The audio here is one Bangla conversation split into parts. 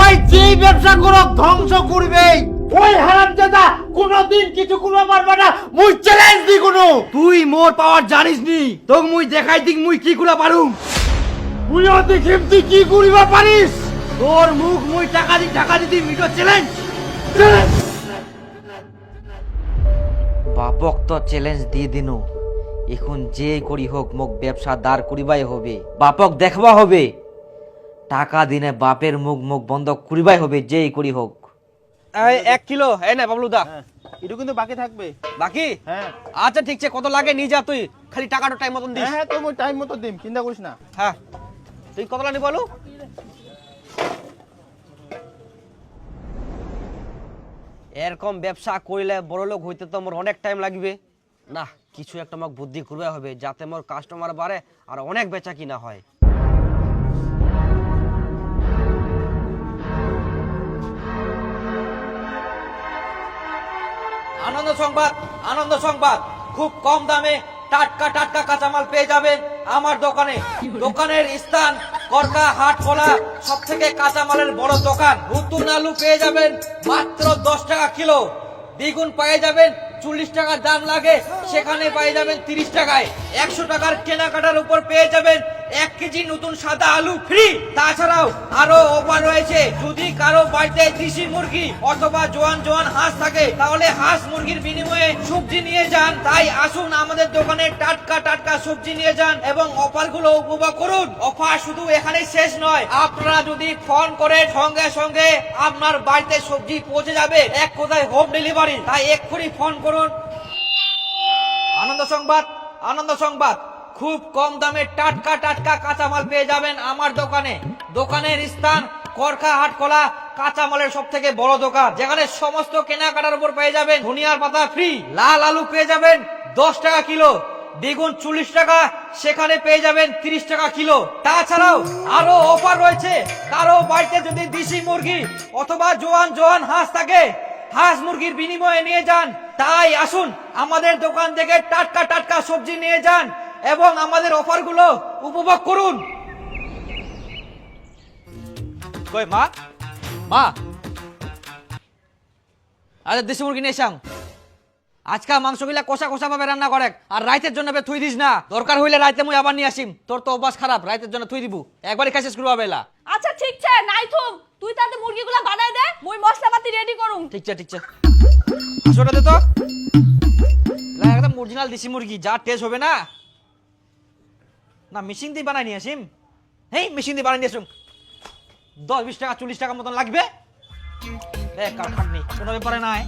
ওই যেই ব্যবসা করো ধ্বংস করবে, ওই হারামজাদা কোনোদিন কিছু করতে পারবে না। মুই চ্যালেঞ্জ দি কোনো। তুই মোর পাওয়ার জানিস নি। তোক মুই দেখাই দিক মুই কি কুলা পারুম। তুইও দেখিম তুই কি করিবা পারিস। তোর মুখ মুই টাকা দি, টাকা দিতি মিটো চ্যালেঞ্জ বাপক তো চ্যালেঞ্জ দিয়ে দিনু। এখন যে করি হোক, মোক ব্যবসা দাঁড় করিবাই হবে। বাপক দেখবা হবে। টাকা দিনে বাপের মুখ মুখ বন্ধ করিবাই হবে যেই করি হোক। এক কিলো এই না বাবলু দা। এটা কিন্তু বাকি থাকবে। বাকি? হ্যাঁ। আচ্ছা ঠিক আছে কত লাগে নিয়ে যা তুই। খালি টাকাটা টাইম মতন দিস। হ্যাঁ হ্যাঁ তো মই টাইম মতো দিম চিন্তা করিস না। হ্যাঁ। তুই কত লানি বলু? এরকম ব্যবসা করিলে বড় লোক হইতে তো মোর অনেক টাইম লাগবে। না কিছু একটা আমাকে বুদ্ধি করবে হবে যাতে মোর কাস্টমার বাড়ে আর অনেক বেচা কিনা হয়। সংবাদ, আনন্দ সংবাদ। খুব কম দামে টাটকা টাটকা কাঁচামাল পেয়ে যাবেন আমার দোকানে। দোকানের স্থান করকা হাট খোলা সব থেকে কাঁচামালের বড় দোকান। নতুন আলু পেয়ে যাবেন মাত্র দশ টাকা কিলো। বেগুন পেয়ে যাবেন চল্লিশ টাকার দাম লাগে, সেখানে পেয়ে যাবেন তিরিশ টাকায়। একশো টাকার কেনাকাটার উপর পেয়ে যাবেন এক কেজি নতুন সাদা আলু ফ্রি তাছাড়াও আরও অফার রয়েছে। যদি কারও বাড়িতে দেশি মুরগি অথবা জোয়ান জোয়ান হাঁস থাকে, তাহলে হাঁস মুরগির বিনিময়ে সবজি নিয়ে যান। তাই আসুন আমাদের দোকানে টাটকা টাটকা সবজি নিয়ে যান এবং অফারগুলো উপভোগ করুন। অফার শুধু এখানে শেষ নয়। আপনারা যদি ফোন করে সঙ্গে সঙ্গে আপনার বাড়িতে সবজি পৌঁছে যাবে এক কোথায় হোম ডেলিভারি। তাই এক্ষুনি ফোন করুন। আনন্দ সংবাদ আনন্দ সংবাদ। খুব কম দামে টাটকা টাটকা কাঁচামাল পেয়ে যাবেন আমার দোকানে। দোকানের স্থান করখা হাটখোলা কাঁচামালের সব থেকে বড় দোকান। যেখানে সমস্ত কেনাকাটার উপর পেয়ে যাবেন ধনিয়ার পাতা ফ্রি লাল আলু পেয়ে যাবেন দশ টাকা কিলো। বেগুন চল্লিশ টাকা, সেখানে পেয়ে যাবেন তিরিশ টাকা কিলো। তাছাড়াও আরও অফার রয়েছে। কারও বাড়িতে যদি দেশি মুরগি অথবা জোয়ান জোয়ান হাঁস থাকে, হাঁস মুরগির বিনিময়ে নিয়ে যান। তাই আসুন আমাদের দোকান থেকে টাটকা টাটকা সবজি নিয়ে যান। এবং আমাদের অফারগুলো উপভোগ করুন। কই মা? মা? আরে দেশি মুরগি নিয়ে এসাম আজকাল মাংসগুলা কষা কষা ভাবে রান্না করে। আর রাইতের জন্য বে থুই দিস না। দরকার হইলে রাইতে মুই আবার নিয়ে আসিম। তোর তো অভ্যাস খারাপ রাইতের জন্য থুই দিবু। একবারই খাইছিস করবা বেলা আচ্ছা ঠিক আছে নাই থুম তুই তাতে মুরগিগুলা বানাই দে মুই মশলাপাতি রেডি করুম। ঠিক আছে ঠিক আছে আসোটা দে তো। একদম অরিজিনাল দেশি মুরগি যা টেস্ট হবে না। না মেশিন দিয়ে বানাই নিয়ে আসিম। হেই মেশিন দিয়ে বানাই নিয়ে আসুন দশ, বিশ টাকা, চল্লিশ টাকা মতন লাগবে। কোনো ব্যাপারে নাই।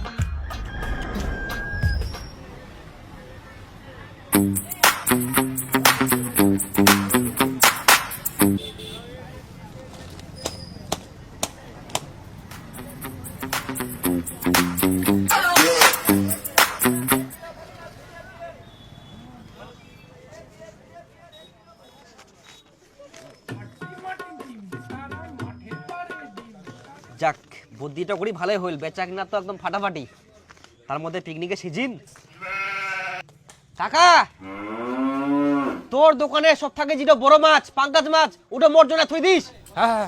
যাক বুদ্ধিটা করি ভালোই হইল। বেচা কিনা তো একদম ফাটাফাটি। তার মধ্যে পিকনিকের সিজন। কাকা! তোর দোকানে সব থাকে যেটা বড় মাছ পাঙ্কাজ মাছ ওটা মোর জন্য থুই দিস। হ্যাঁ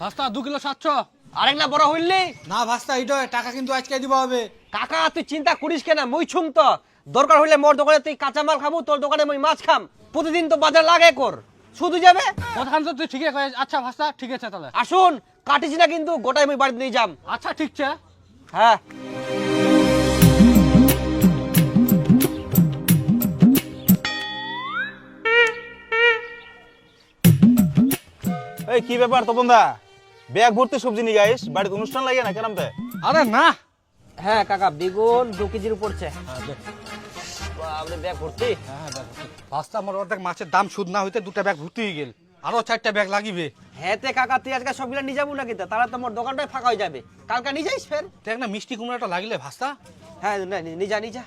ভাস্তা দু কিলো সাতশো। আরেক না বড় হইলি না। ভাস্তা এটা টাকা কিন্তু আজকে দিব হবে। কাকা তুই চিন্তা করিস কেন? মুই ছুম তো। দরকার হইলে মোর দোকানে তুই কাঁচা মাল খাব তোর দোকানে মুই মাছ খাম। প্রতিদিন তো বাজার লাগে কর। শুধু যাবে? কথাখান তো তুই ঠিকই কয়ে আচ্ছা ভাস্তা ঠিক আছে তাহলে। আসুন কাটিস না কিন্তু গোটাই মুই বাড়িতে নিয়ে যাম। আচ্ছা ঠিক আছে। হ্যাঁ। এই কি ব্যাপার তপন দা ব্যাগ ভর্তি সবজি নিয়ে যাইস? বাড়িতে অনুষ্ঠান লাগে না কেরাম আরে না। হ্যাঁ কাকা বেগুন দু কেজির উপর ছে বাবরে ব্যাগ ভর্তি। ভাস্তা আমার অর্ধেক মাছের দাম সুদ না হইতে দুটা ব্যাগ ভর্তি হয়ে গেল। আরও চারটা ব্যাগ লাগিবে। হ্যাঁ তে কাকা তুই আজকে সবগুলো নিয়ে যাব নাকি তা? তাহলে তোমার দোকানটাই ফাঁকা হয়ে যাবে। কালকে নিয়ে যাইস ফের। দেখ না মিষ্টি কুমড়াটা লাগিলে ভাস্তা? হ্যাঁ না নি- নিয়ে যা নিয়ে যা।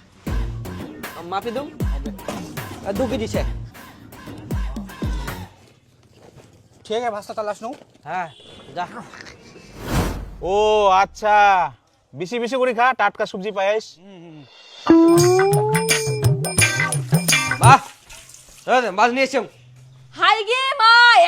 মাপি দুম দু কেজি সে। ঠিক আছে ভাস্তা তাহলে আসনো হ্যাঁ যা। ও আচ্ছা। বেশি বেশি করে খা টাটকা সবজি পাইস বাহ মাছ নিয়ে এসেছি হাই গে মাই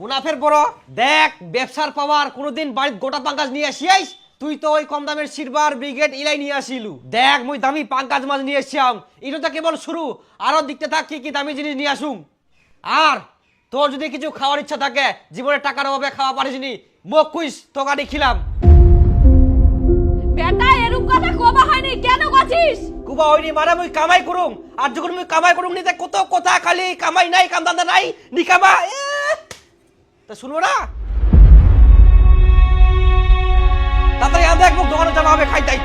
মুনাফের বড় দেখ ব্যবসার পাওয়ার কোনোদিন বাড়িতে গোটা পাঙ্কাজ নিয়ে আসিয়াইস? তুই তো ওই কম দামের সিলভার ব্রিগেড ইলাই নিয়ে আসিলু। দেখ মুই দামি পাঙ্কাজ মাছ নিয়ে এসছিলাম। এটা তো কেবল শুরু। আরও দেখতে থাক কি কি দামি জিনিস নিয়ে আসুম। আর তোর যদি কিছু খাওয়ার ইচ্ছা থাকে জীবনে টাকার অভাবে খাওয়া পারিসনি মোক কুইস তোকানি খিলাম। বেটা এরকম কথা কবা হয়নি। কেন গছিস? কুবা হইনি মানে মুই কামাই করুম। আর যখন মুই কামাই করুম নিতে কত কথা খালি কামাই নাই কাম দান্দা নাই নি কামা তা শুনব না? তাড়াতাড়ি আনতে এক মুখ দোকানে যাওয়া হবে খাই তাই।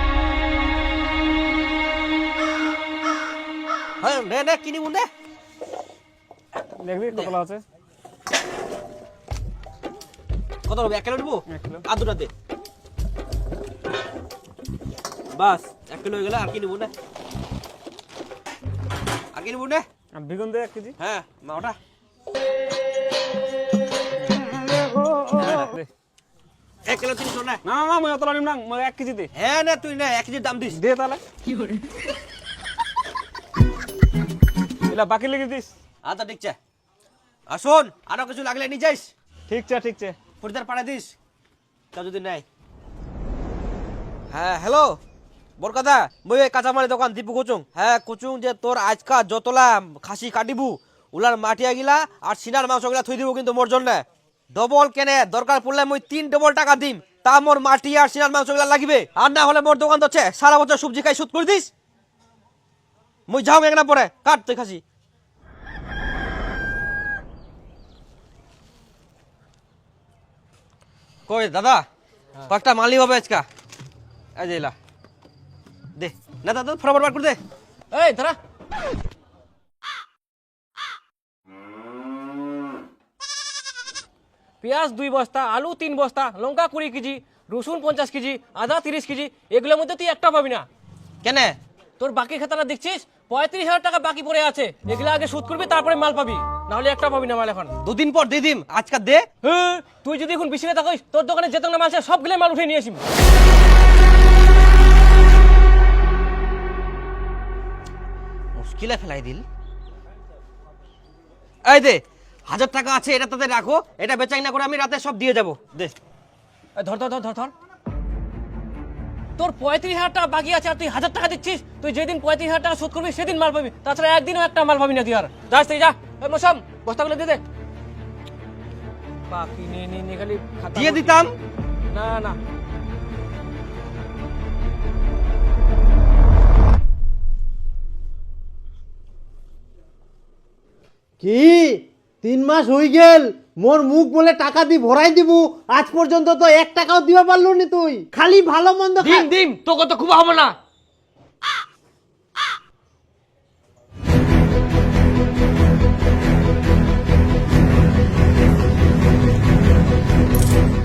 হ্যাঁ নে নে কিনি বুন দেখবি কতলা আছে। কত হবে? এক কিলো নেব? আর দুটা দে বাস এক কিলো হয়ে গেলে আর কি নেব না? আর কি নেব না? বেগুন দে এক কেজি? হ্যাঁ মা ওটা। এক কিলো তিনশো না। না না না মই অতলা নিম না মই এক কেজি দে হ্যাঁ না তুই না এক কেজির দাম দিস। দে তাহলে। এলা বাকি লেগে দিস। আচ্ছা ঠিক আছে। আসুন আরও কিছু লাগলে নিয়ে যাইস। ঠিক আছে ঠিক আছে। ফরিদার পাড়ায় দিস। তা যদি নাই। হ্যাঁ হ্যালো? বরকাদা মই এই কাঁচামালের দোকান দীপু কুচুং। হ্যাঁ কুচুং যে তোর আজকা যতলা খাসি কাটিবু উলার মাটিয়া গিলা আর সিনার মাংস গিলা থই দিব কিন্তু মোর জন্য। ডবল কেনে দরকার পড়লে মই তিন ডবল টাকা দিম। তা মোর মাটি আর সিনার মাংস গিলা লাগিবে। আর না হলে মোর দোকান তো সারা বছর সবজি খাই সুদ করে দিস। মই যাও একনা পরে কাট তুই খাসি। কই দাদা কয়েকটা মালি হবে আজকা। এই যে এলা। দে না দাদা ফটাফট বার করে দে। এই দাঁড়া। পেঁয়াজ দুই বস্তা আলু তিন বস্তা লঙ্কা কুড়ি কেজি রসুন পঞ্চাশ কেজি আদা তিরিশ কেজি এগুলোর মধ্যে তুই একটা পাবি না। কেন? তোর বাকি খাতাটা দেখছিস? পঁয়ত্রিশ হাজার টাকা বাকি পড়ে আছে। এগুলো আগে সুদ করবি তারপরে মাল পাবি। নাহলে একটা পাবি না মাল এখন। দুদিন পর দিয়ে দিম আজকাল দে। হ্যাঁ, তুই যদি এখন বেশি থাকিস তোর দোকানে যেত না মাল আছে সবগুলো মাল উঠে নিয়ে আসিম। মুশকিলে ফেলাই দিল? এই দে হাজার টাকা আছে এটা তাদের রাখো এটা বেচাই না করে আমি রাতে সব দিয়ে যাব। দে। ধর ধর ধর ধর ধর। তোর পঁয়ত্রিশ হাজার টাকা বাকি আছে আর তুই হাজার টাকা দিচ্ছিস তুই যেদিন পঁয়ত্রিশ হাজার টাকা সুদ করবি সেদিন মাল পাবি। তাছাড়া একদিনও একটা মাল পাবি না তুই আর। যাস তুই যা। মশাম বস্তাগুলো দিয়ে দে। বাকি নিয়ে নিয়ে খালি দিয়ে দিতাম। না না। কি? তিন মাস হয়ে গেল মোর মুখ বলে টাকা দি ভরাই দিব আজ পর্যন্ত তো এক টাকাও দিবা পারল নি তুই। খালি ভালো মন্দ দিম দিম তোকে তো খুব হবে না।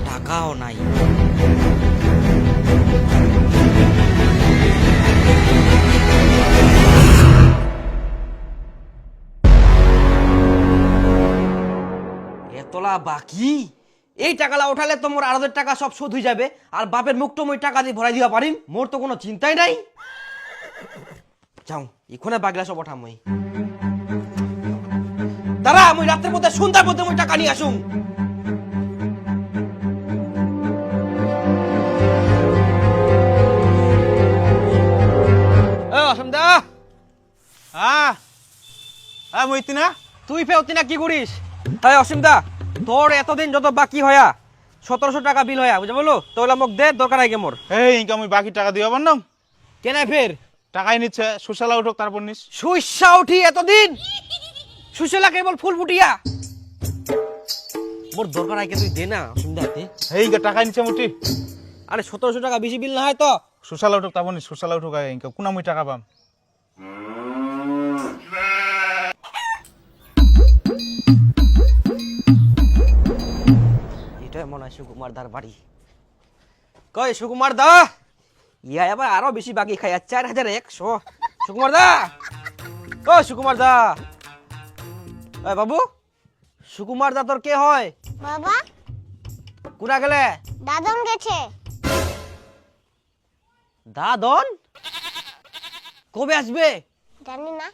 টাকাও নাই। এতলা বাকি? এই টাকালা উঠালে তো মোর আড়াদের টাকা সব শোধ হয়ে যাবে। আর বাপের মুখ তো মই টাকা দিয়ে ভরাই দিবা পারিম। মোর তো কোনো চিন্তাই নাই। যাও এখানে বাগলা সব ওঠাম মই। দাঁড়া মই রাতের মধ্যে সন্ধ্যার মধ্যে মই টাকা নিয়ে আসুম। এ অসম দা হ্যাঁ হ্যাঁ মইতি না? তুই ফেরতি না কি করিস? হ্যাঁ অসীম দা তোর এতদিন যত বাকি হয়া সতেরোশো টাকা বিল হয়া বুঝে বলো তোলা মোক দে দরকার আগে মোর। এই ইনকা আমি বাকি টাকা দিব পারলাম কেনে ফের? টাকাই নিচ্ছে সুশালা উঠোক তারপর নিস। সুইসা উঠি এতদিন? সুশেলা কেবল ফুল ফুটিয়া। মোর দরকার আগে তুই দে না দা এই ইনকা টাকা নিচ্ছে মুটি আরে সতেরোশো টাকা বেশি বিল না হয় তো? সুশালা উঠোক তারপর নিস। সুশালা উঠোক আগে ইনকা কোনা মুই টাকা পাম। এটা সুকুমার দার বাড়ি? কই সুকুমার দা? ইয়া আবার আরও বেশি বাকি খাই আর চার হাজার একশো। সুকুমার দা? ও সুকুমার দা? এ বাবু সুকুমার দা তোর কে হয়? বাবা? কুনা গেলে? দাদন গেছে। দাদন? কবে আসবে? জানি না।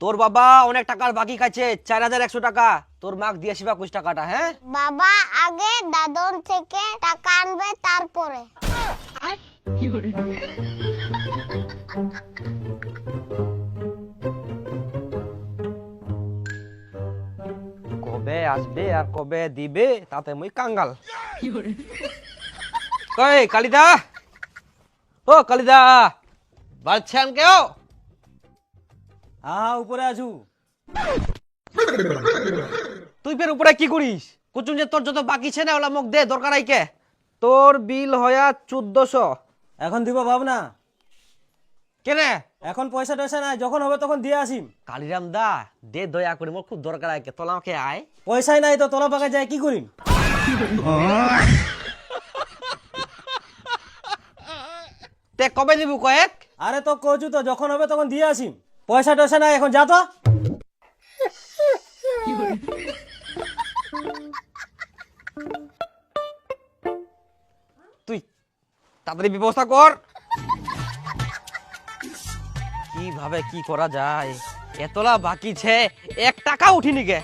তোর বাবা অনেক টাকার বাকি খাচ্ছে চার হাজার একশো টাকা। তোর মাক দিয়ে আসিবা কুছ টাকাটা হ্যাঁ? বাবা আগে দাদন থেকে টাকা আনবে তারপরে। কবে আসবে আর কবে দিবে তাতে মুই কাঙ্গাল। কই কালিদা! ও কালিদা! বাড়ছেন কেউ? হ্যাঁ উপরে আছু তুই ফের উপরে কি করিস? কুচুন যে তোর যত বাকি ছে না ওলা মোক দে দরকার আইকে তোর বিল হয়া চোদ্দশো। এখন দিব ভাবনা? কেনে এখন পয়সা টয়সা নাই যখন হবে তখন দিয়ে আসিম। কালিরাম দা দে দয়া করে মোর খুব দরকার আইকে তোলা আমাকে আয়। পয়সাই নাই তো তলা পাকা যায় কি করিম? তে কবে দিব কয়েক? আরে তো কচু তো যখন হবে তখন দিয়ে আসিম। পয়সা টয়সা নাই এখন যা তো। তুই তাড়াতাড়ি ব্যবস্থা কর। কীভাবে কি করা যায়? এতলা বাকি ছে এক টাকা উঠিনি গে।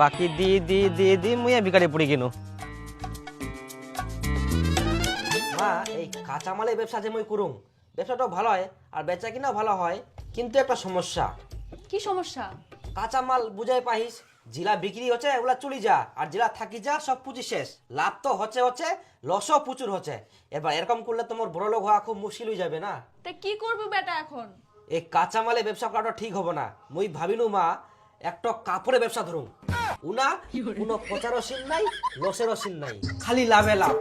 বাকি দি দি দি দি মুই বিকারে পড়ি কিনু মা এই কাঁচামালের ব্যবসা যে মই করুম ব্যবসাটাও ভালো হয় আর বেচা কিনাও ভালো হয় কিন্তু একটা সমস্যা। কি সমস্যা? কাঁচামাল বুঝাই পাহিস জিলা বিক্রি হচ্ছে ওগুলা চুলি যা আর জিলা থাকি যা সব পুঁজি শেষ। লাভ তো হচ্ছে হচ্ছে লসও প্রচুর হচ্ছে। এবার এরকম করলে তোমার বড় লোক হওয়া খুব মুশকিল হয়ে যাবে না? তা কি করবি বেটা এখন? এই কাঁচামালে ব্যবসা করাটা ঠিক হবে না। মুই ভাবিনু মা একটা কাপড়ের ব্যবসা ধরুন উনা কোনো প্রচারও সিন নাই লসেরও সিন নাই। খালি লাভে লাভ।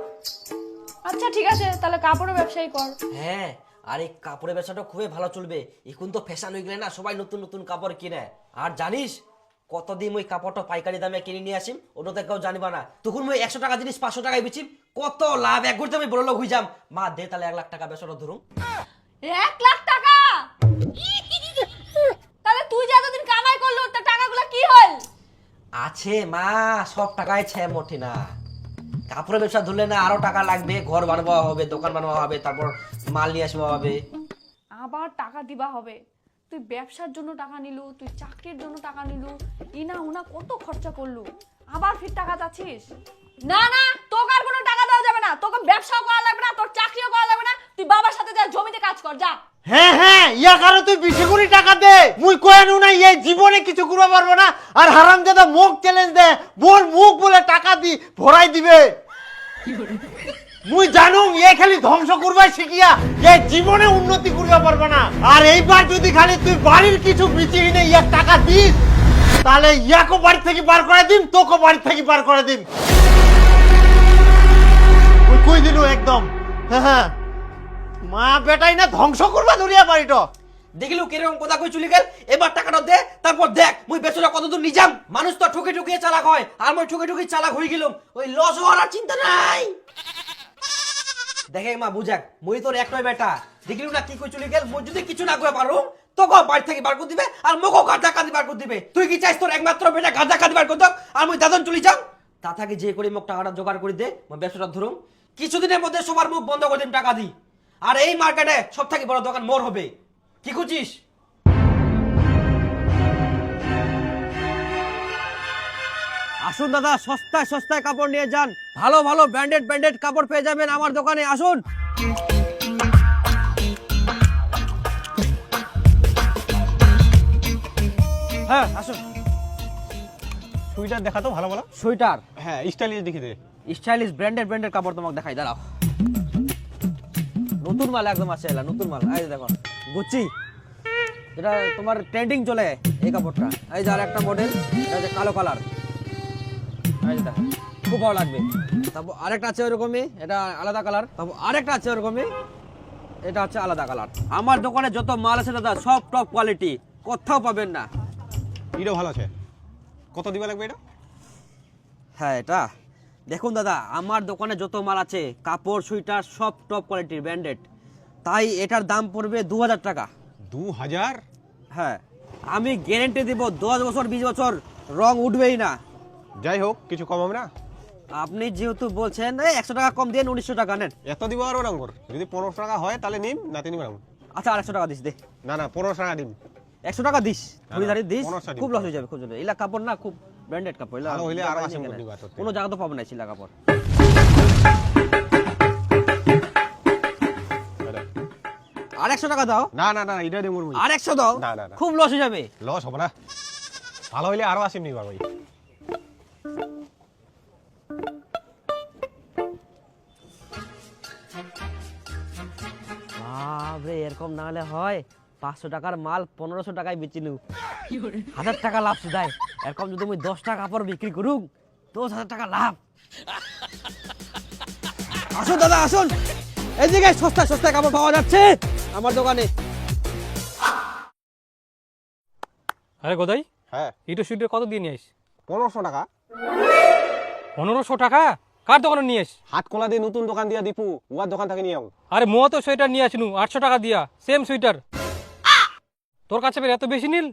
আচ্ছা ঠিক আছে তাহলে কাপড়ের ব্যবসায়ী কর। হ্যাঁ আর এই কাপড়ের ব্যবসাটা খুবই ভালো চলবে। এখন তো ফ্যাশন হয়ে গেলে না সবাই নতুন নতুন কাপড় কিনে। আর জানিস কতদিন ওই কাপড়টা পাইকারি দামে কিনে নিয়ে আসিম? ওটা কেউ জানিবা না। তখন ওই একশো টাকা জিনিস পাঁচশো টাকায় বেচিম কত লাভ এক ঘুরতে আমি বড় লোক হয়ে যাম। মা দে তাহলে এক লাখ টাকা ব্যবসাটা ধরুন। এক লাখ টাকা? তাহলে তুই যে এতদিন কামাই করল তা টাকাগুলো কি হল? আছে মা সব টাকায় ছে মোটে না। কাপড়ের ব্যবসা ধরলে না আরও টাকা লাগবে, ঘর বানাবো হবে, দোকান বানাবো হবে, তারপর মাল নিয়ে আসব হবে। আবার টাকা দিবা হবে। তুই ব্যবসার জন্য টাকা নিলু, তুই চাকরির জন্য টাকা নিলু, ইনা উনা কত খরচা করলু। আবার ফির টাকা চাচ্ছিস না না, তোকে আর কোনো টাকা দেওয়া যাবে না। তোকে ব্যবসাও করা লাগবে না, তোর চাকরিও করা লাগবে না। তুই বাবার সাথে যা, জমিতে কাজ কর, যা। হ্যাঁ হ্যাঁ ইয়া কারও তুই বেশি করে টাকা দে। মুই কয়ে নু এই জীবনে কিছু করতে পারব না। আর হারাম দাদা মুখ চ্যালেঞ্জ দে, বোর মুখ বলে টাকা দি, ভরাই দিবে। মুই জানু এ খালি ধ্বংস করবাই শিখিয়া, এ জীবনে উন্নতি করতে পারবে না। আর এইবার যদি খালি তুই বাড়ির কিছু বিচিয়ে নে ইয়ার টাকা দিস, তাহলে ইয়াকে বাড়ি থেকে বার করে দিম, তোকে বাড়ি থেকে বার করে দিম। কই দিলু একদম? হ্যাঁ হ্যাঁ। মা বেটাই না ধ্বংস করবা দুনিয়া বাড়িটা। দেখিলু কীরকম কথা কই চলে গেল? এবার টাকাটা দে, তারপর দেখ, মুই বেচরা কতদূর নিজাম? মানুষ তো ঠকে ঠকে চালাক হয়, আর মই ঠকে ঠকে চালাক হয়ে গেলাম। ওই লস হওয়ার আর চিন্তা নাই। দেখে মা, বুঝাক, মুই তোর একটাই বেটা। দেখিলু না কি কই চলে গেল? মই যদি কিছু না করে পারো তোকে বাড়ি থেকে বার করে দিবে, আর মোকে গাঁজা কাঁদি বার করে দিবে। তুই কি চাইস তোর একমাত্র বেটা গাঁজা কাঁদি বার করে করতে আর মুই দাদন চলে যাও? তা থাকে যে করে মোক টাকাটা জোগাড় করে দে মই ব্যবসাটা ধরুম। কিছুদিনের মধ্যে সবার মুখ বন্ধ করে দিন টাকা দি। আর এই মার্কেটে সব থেকে বড় দোকান মোর হবে। কি খুঁজিস? আসুন দাদা সস্তায় সস্তায় কাপড় নিয়ে যান। ভালো ভালো ব্র্যান্ডেড ব্র্যান্ডেড কাপড় পেয়ে যাবেন আমার দোকানে। আসুন। হ্যাঁ আসুন। সুইটার দেখা তো ভালো ভালো সোয়েটার হ্যাঁ স্টাইলিশ দেখি দে। স্টাইলিশ ব্র্যান্ডেড ব্র্যান্ডেড কাপড় তোমাকে দেখাই দাঁড়াও। নতুন মাল একদম আছে এলা নতুন মাল। এই দেখো গুচি এটা তোমার ট্রেন্ডিং চলে এই কাপড়টা। এই যে আর একটা মডেল এটা হচ্ছে কালো কালার এই দেখো খুব ভালো লাগবে। তারপর আরেকটা আছে ওরকমই এটা আলাদা কালার তারপর আরেকটা আছে ওরকমই এটা হচ্ছে আলাদা কালার আমার দোকানে যত মাল আছে দাদা সব টপ কোয়ালিটি কোথাও পাবেন না। এটা ভালো আছে। কত দিবা লাগবে এটা? হ্যাঁ এটা। দেখুন দাদা আমার দোকানে যত মাল আছে কাপড় সুইটার সব টপ কোয়ালিটির ব্র্যান্ডেড তাই এটার দাম পড়বে দু হাজার টাকা। দু হাজার হ্যাঁ। আমি গ্যারেন্টি দিব দশ বছর বিশ বছর রং উঠবেই না। যাই হোক কিছু কম হবে না। আপনি যেহেতু বলছেন একশো টাকা কম দিয়ে উনিশশো টাকা নেন। এত দিব আরও রঙর। যদি পনেরোশো টাকা হয় তাহলে নিম নাতে নিব আচ্ছা আর একশো টাকা দিস দে। না না পনেরোশো টাকা দিম একশো টাকা দিস ধরি দিস খুব লস হয়ে যাবে খুব লস এলা কাপড় না খুব ব্র্যান্ডেড কাপড় ভালো হইলে আরও থেকে। কোনো জায়গা তো পাবো না শিলা কাপড়। আর একশো টাকা দাও। না না না এটা দে মোর আর একশো দাও। না, না। খুব লস হয়ে যাবে। লস হবে না। ভালো হইলে আরও আসিম নিবা ভাই। বাপরে এরকম না হলে হয়। পাঁচশো টাকার মাল পনেরোশো টাকায় বেচি নু হাজার টাকা লাভ শুধাই এরকম যদি আমি দশ টাকা কাপড় বিক্রি করুক দশ হাজার টাকা লাভ। আসুন দাদা আসুন। এই জায়গায় সস্তায় সস্তায় কাপড় পাওয়া যাচ্ছে আমার দোকানে। আরে গোদাই হ্যাঁ। ইটো সুইটের কত দিয়ে নিয়ে আইস পনেরোশো টাকা। পনেরোশো টাকা? কার দোকানে নিয়ে হাট কলা দিয়ে নতুন দোকান দিয়া দীপু উয়ার দোকান থেকে নিয়ে আও। আরে মোয়া তো সোয়েটার নিয়ে আসিনু আটশো টাকা দিয়া সেম সুইটার তোর কাছে বের এত বেশি নীল?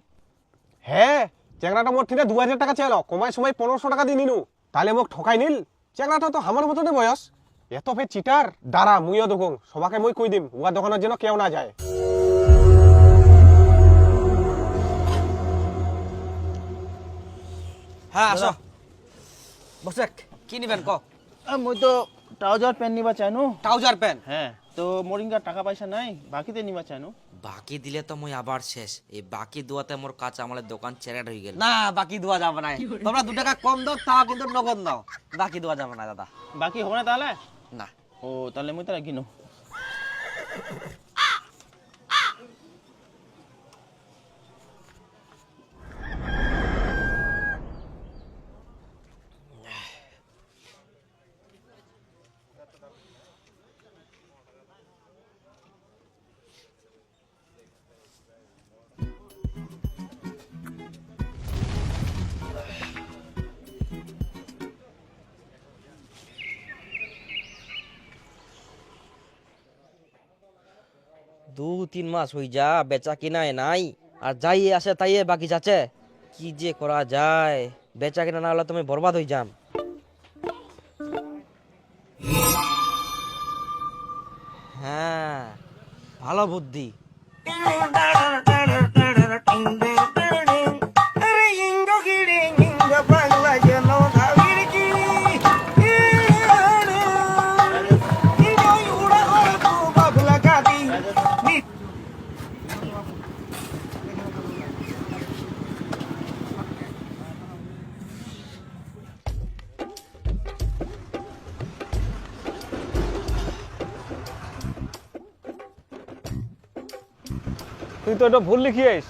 হ্যাঁ চ্যাংরাটা মোট থেকে দু হাজার টাকা চেয়াল কমায় সময় পনেরোশো টাকা দিয়ে নিনু। তাহলে মোক ঠকাই নিল। চ্যাংরাটা তো আমার মতো বয়স। এত ফের চিটার? দাঁড়া মুইও দেখুন সবাকে মই কই দিম। উয়ার দোকানের যেন কেউ না যায়। হ্যাঁ আসো। বসে কি নিবেন ক? মই তো ট্রাউজার প্যান্ট নিবা চাইনু। ট্রাউজার প্যান্ট হ্যাঁ তো মোরিঙ্গার টাকা পয়সা নাই বাকিতে নিবা চাইনু। বাকি দিলে তো মই আবার শেষ। এই বাকি দোয়াতে মোর কাঁচা আমলের দোকান চ্যারেট হয়ে গেল। না বাকি দোয়া যাবে না তোমরা দু টাকা কম দাও তাও কিন্তু নগদ দাও। বাকি দোয়া যাবে না দাদা। বাকি হবে না তাহলে? না। ও তাহলে মুই তাহলে কিনো? তিন মাস হই যা, বেচা কিনায় নাই। আর যাই আসে তাই বাকি যাচ্ছে। কি যে করা যায়? বেচা কিনা না হলে তুমি বরবাদ হয়ে যাম। হ্যাঁ ভালো বুদ্ধি। তো এটা ভুল লিখি আইস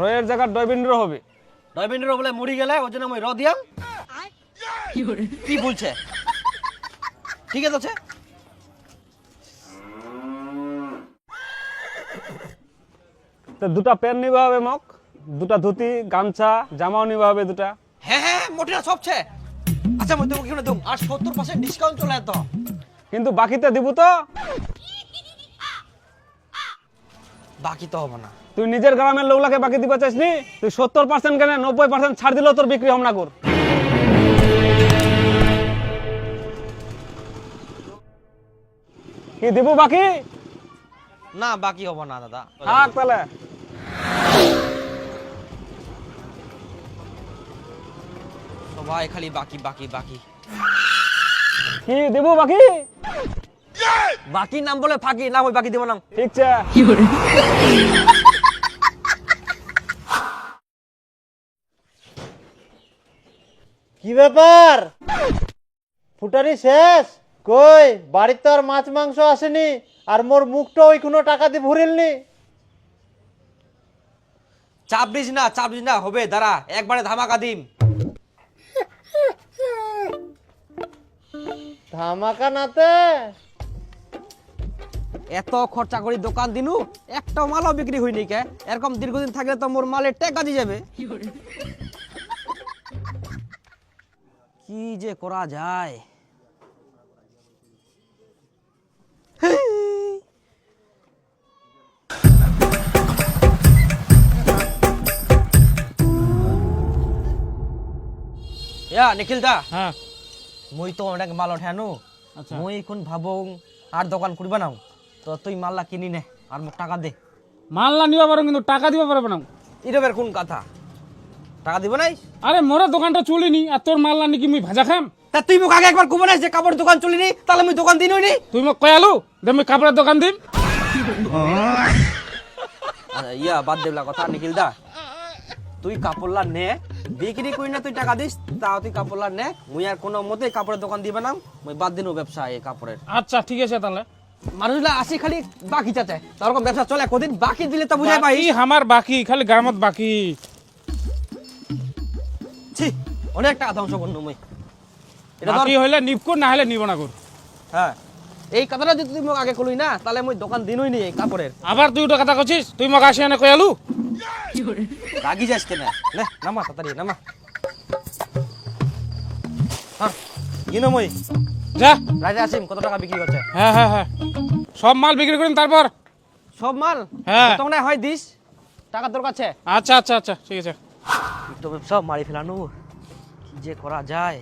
রয়ের জায়গা ডয়বিন্দ্র হবে। ডয়বিন্ডের বলে মরি গেলে ওই জন্য আমি র দিয়াম। কি বলছে? ঠিক আছে আছে। তো দুটা প্যান্ট নিবা হবে মক দুটা ধুতি গামছা জামাও নিবা হবে দুটা। হ্যাঁ হ্যাঁ মোটিরা সবছে আচ্ছা মই তোমাকে কিনে দেবো। আর সত্তর পার্সেন্ট ডিসকাউন্ট চলে যেত কিন্তু বাকিতে দিব তো? বাকি তো হবে না। তুই নিজের গ্রামের লোকলাকে বাকি দিবা চাইস নি? তুই সত্তর পার্সেন্ট কেন নব্বই পার্সেন্ট ছাড় দিলেও তোর বিক্রি হম না কর কি দিব বাকি? না বাকি হবে না দাদা। থাক তাহলে। সবাই খালি বাকি বাকি বাকি। কি দিব বাকি? বাকি নাম বলে ফাঁকি না ওই বাকি দেবো না ঠিক আছে। কি ব্যাপার? ফুটারি শেষ? কই বাড়িতে তো আর মাছ মাংস আসেনি আর মোর মুখটা ওই কোনো টাকা দিয়ে ভরিলনি। চাপ দিস না চাপ দিস না হবে দাঁড়া একবারে ধামাকা দিম। ধামাকা নাতে এত খরচা করি দোকান দিনু একটা মালও বিক্রি হয়নি কে। এরকম দীর্ঘদিন থাকলে তো মোর মালের টেকা দিয়ে যাবে। কি যে করা যায়। ইয়া নিখিল দা হ্যাঁ। মুই তো অনেক মাল ওঠানো মুই এখন ভাবো আর দোকান করবা নাও। তো তুই মাল্লা কিনি নে আর মোক টাকা দে। মাল্লা নিবা পারো কিন্তু টাকা দিবা পারবে না। ইরবের কোন কথা? টাকা দিব নাই? আরে মোরা দোকানটা চলিনি আর তোর মাল না নাকি মুই ভাজা খাম? তা তুই মোক আগে একবার কুমার যে কাপড় দোকান চলিনি তাহলে আমি দোকান দিনই নি। তুই মোক কয়ালু দে মুই কাপড়ের দোকান দিম। ইয়া বাদ দেবলা কথা নিখিল দা। তুই কাপড়লা নে বিক্রি করি না তুই টাকা দিস তাও তুই কাপড়লা নে। মুই আর কোনো মতে কাপড়ের দোকান দিবে না মুই বাদ দিনও ব্যবসা এই কাপড়ের। আচ্ছা ঠিক আছে তাহলে। মানুষগুলা আসি খালি বাকি চাচে তারকম ব্যবসা চলে কদিন বাকি দিলে তো বুঝাই পাই। আমার বাকি খালি গ্রামত বাকি। ছি অনেক টাকা ধ্বংস মুই। এটা বাকি হইলে নিব কর না হলে নিব না কর। হ্যাঁ। এই কথাটা যদি তুই মোক আগে কলুই না তাহলে মুই দোকান দিনই নি এই কাপড়ের। আবার তুই ওটা কথা কছিস? তুই মোক আসি এনে কয়ালু রাগি যাস কেন? নে নামা তাড়াতাড়ি নামা। হ্যাঁ মই। যা। রাজা আসিম কত টাকা বিক্রি করছে হ্যাঁ হ্যাঁ হ্যাঁ। সব মাল বিক্রি করিম তারপর? সব মাল? হ্যাঁ। তখন হয় দিস। টাকা তোর কাছে আচ্ছা আচ্ছা আচ্ছা ঠিক আছে। তো সব মারি ফেলানো। কি যে করা যায়?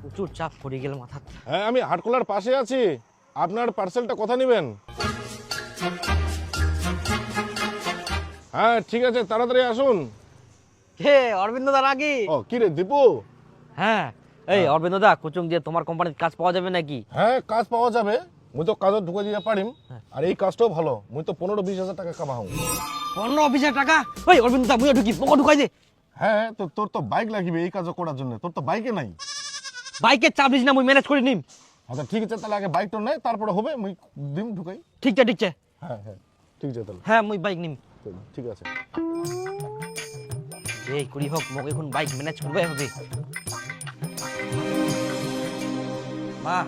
প্রচুর চাপ পড়ে গেল মাথা হ্যাঁ আমি হাটকোলার পাশে আছি। আপনার পার্সেলটা কথা নেবেন? হ্যাঁ ঠিক আছে তাড়াতাড়ি আসুন। হে অরবিন্দ দা নাকি ও কি রে দীপু? হ্যাঁ। এই অরবিন্দ দা কুচুং দিয়ে তোমার কোম্পানির কাজ পাওয়া যাবে নাকি? হ্যাঁ কাজ পাওয়া যাবে। মুই তো কাজত ঢুকে দিতে পারিম। আর এই কাজটাও ভালো। মুই তো পনেরো বিশ হাজার টাকা কামাও। পনেরো অফিসের টাকা? ওই অরবিন্দ দা মুই ঢুকি পকো ঢুকাই দে। হ্যাঁ তো তোর তো বাইক লাগবে এই কাজ করার জন্য। তোর তো বাইকে নাই। বাইকের চাপ দিস না মুই ম্যানেজ করে নিম। আচ্ছা ঠিক আছে তাহলে আগে বাইকটা নেই তারপরে হবে মুই দিম ঢুকাই। ঠিক আছে ঠিক আছে। হ্যাঁ হ্যাঁ ঠিক আছে তাহলে। হ্যাঁ মুই বাইক নিম। ঠিক আছে। এই কুড়ি হোক মোক এখন বাইক ম্যানেজ করবে হবে। মা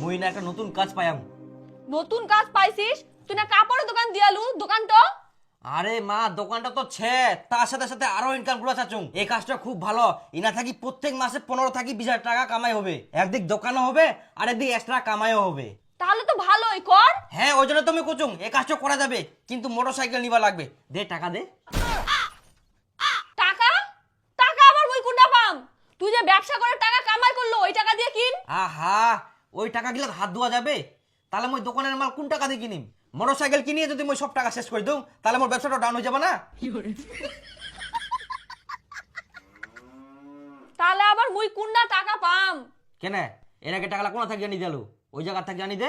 মুই না একটা নতুন কাজ পাইয়াম। নতুন কাজ পাইছিস? তুই না কাপড়ের দোকান দিয়ালু দোকানটা আরে মা দোকানটা তো ছে তার সাথে সাথে আরও ইনকামগুলো চাচুং। এই কাজটা খুব ভালো। ইনা থাকি প্রত্যেক মাসে পনেরো থাকি বিশ হাজার টাকা কামাই হবে। একদিক দোকানও হবে আর একদিক এক্সট্রা কামাইও হবে। তাহলে তো ভালোই কর। হ্যাঁ ওই জন্য তুমি কুচুং এই কাজটা করা যাবে কিন্তু মোটর সাইকেল নিবা লাগবে। দে টাকা দে। টাকা? টাকা আবার মুই কোনটা পাম? তুই যে ব্যবসা করে টাকা ওই টাকা দিয়ে কিন। আহা ওই টাকা গিলা হাত ধোয়া যাবে। তাহলে মই দোকানের মাল কোন টাকা দিয়ে কিনিম? মোটরসাইকেল কিনিয়ে যদি মই সব টাকা শেষ করে দিও তাহলে মোর ব্যবসাটা ডাউন হয়ে যাবে না? তাহলে আবার মই কোন টাকা পাম? কেন? এর আগে টাকালা কোনা থাকি আনি দিলু ওই জায়গা থাকি আনি দে।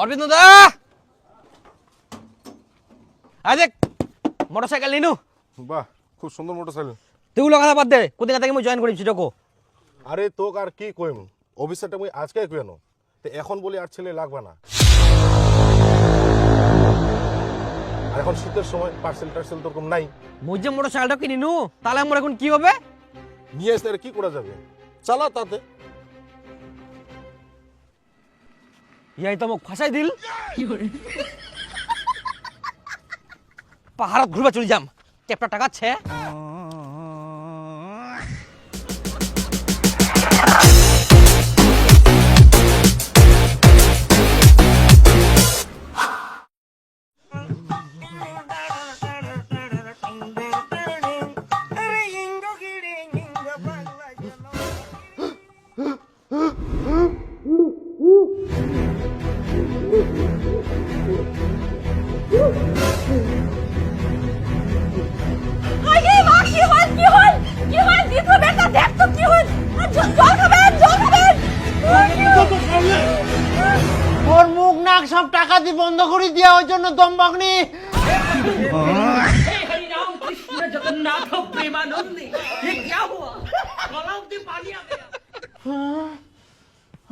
অরবিন্দ দা! আজ মোটর সাইকেল নিনু। বাহ খুব সুন্দর মোটর সাইকেল তুই কথা বাদ দে কোদিন থেকে মই জয়েন করিম সেটাকো আরে তোক আর কি কইম অফিসারটা মুই আজকে কেন তো এখন বলি আর ছেলে লাগবে না। আর এখন শীতের সময় পার্সেল টার্সেল তো ওরকম নাই। মই যে মোটর সাইকেলটা কিনি নু তাহলে আমার এখন কি হবে? নিয়ে আসতে আর কি করা যাবে? চালা তাতে। ইয়াই তো মোক ফাঁসাই দিল। পাহাড়ত ঘুরবা চলে যাম। টেপটা টাকা দিয়া ওই জন্য দম বাগনি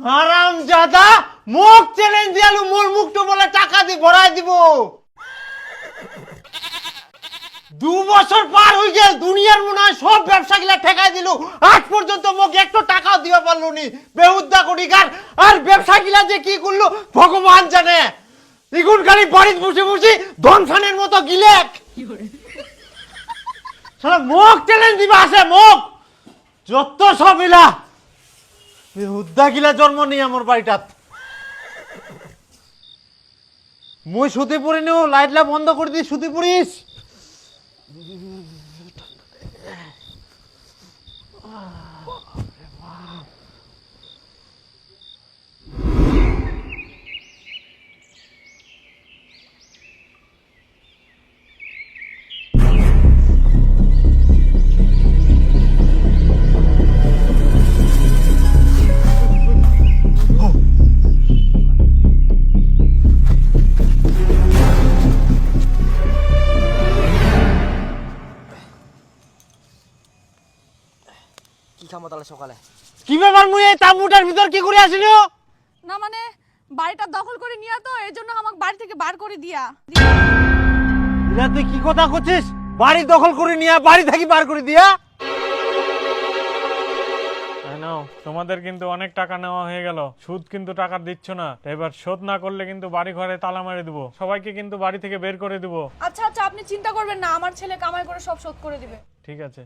হারাম জাদা মুখ চ্যালেঞ্জ দিয়ালু মোর মুখটো বলে টাকা দিয়ে ভরাই দিব। দু বছর পার হয়ে গেল দুনিয়ার মনে হয় সব ব্যবসা গিলা ঠেকাই দিল। আজ পর্যন্ত মোক একটু টাকাও দিবা পারল নি। বেহুদ্দা করিকার আর ব্যবসা গিলা যে কি করল ভগবান জানে। দ্বিগুণ খালি বাড়িত বসে বসে ধনফানের মতো গিলেক। সারা মুখ চ্যালেঞ্জ দিবা আছে মুখ। যত সব ইলা বেহুদ্দা গিলা জন্ম নেই আমার বাড়িটাত। মুই শুতে পড়ি নিও লাইটলা বন্ধ করে দি শুতে পড়িস সকালে। কি ব্যাপার মুই এই তাঁবুটার ভিতর কি করে আসিল? না মানে বাড়িটা দখল করে নিয়া তো এই জন্য আমাকে বাড়ি থেকে বার করে দিয়া। ইলা তুই কি কথা করছিস? বাড়ি দখল করে নিয়া বাড়ি থেকে বার করে দিয়া? নাও তোমাদের কিন্তু অনেক টাকা নেওয়া হয়ে গেল। সুদ কিন্তু টাকা দিচ্ছ না। এবার শোধ না করলে কিন্তু বাড়ি ঘরে তালা মারে দেবো। সবাইকে কিন্তু বাড়ি থেকে বের করে দেবো। আচ্ছা আচ্ছা আপনি চিন্তা করবেন না। আমার ছেলে কামাই করে সব শোধ করে দিবে। ঠিক আছে।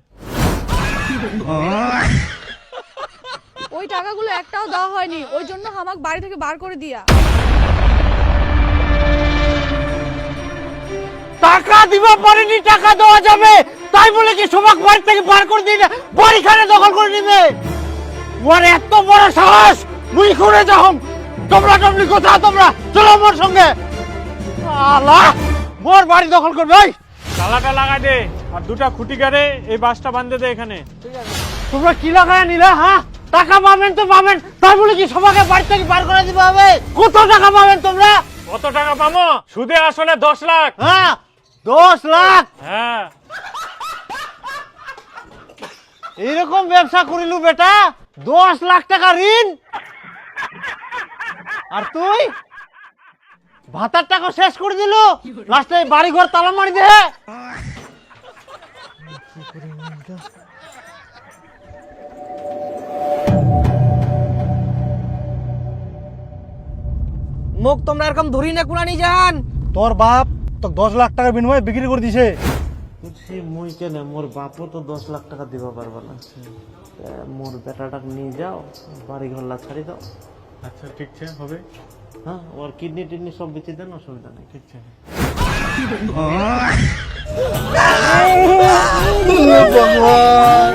ওই টাকাগুলো একটাও দেওয়া হয়নি। ওই জন্য আমাকে বাড়ি থেকে বার করে দিয়া। টাকা দিব পারেনি টাকা দেওয়া যাবে। তাই বলে কি সবাক বাড়ি থেকে বার করে দিলে? বাড়িখানে দখল করে নিবে? ওর এত বড় সাহস মুই করে যাও তোমরা টমলি কোথাও তোমরা? চলো আমার সঙ্গে। আল্লাহ মোর বাড়ি দখল করবে ওই তালাটা লাগাই দে আর দুটা খুঁটি গাড়ে এই বাসটা বাঁধে দে এখানে। তোমরা কি লাগায় নিলে হ্যাঁ? টাকা পাবেন তো পাবেন। তাই বলে কি সবাকে বাড়ি থেকে বার করে দিবে হবে? কত টাকা পাবেন তোমরা? কত টাকা পাবো? সুদে আসলে দশ লাখ। হ্যাঁ দশ লাখ। হ্যাঁ। এইরকম ব্যবসা করিলু বেটা। দশ লাখ টাকা ঋণ। আর তুই? ভাতার টাকা শেষ করে দিল। লাস্টে বাড়ি ঘর তালা মারি দে। মুখ তোমরা এরকম ধরি না কুড়ানি যান তোর বাপ তো দশ লাখ টাকা বিনিময়ে বিক্রি করে দিছে। বুঝছি মুই কেন? মোর বাপও তো দশ লাখ টাকা দিব পারবে না। মোর বেটাটা নিয়ে যাও বাড়ি ঘর লা ছাড়ি দাও। আচ্ছা ঠিক আছে হবে। হ্যাঁ ওর কিডনি টিডনি সব বেঁচে দেন অসুবিধা নেই। ঠিক আছে। ভগবান।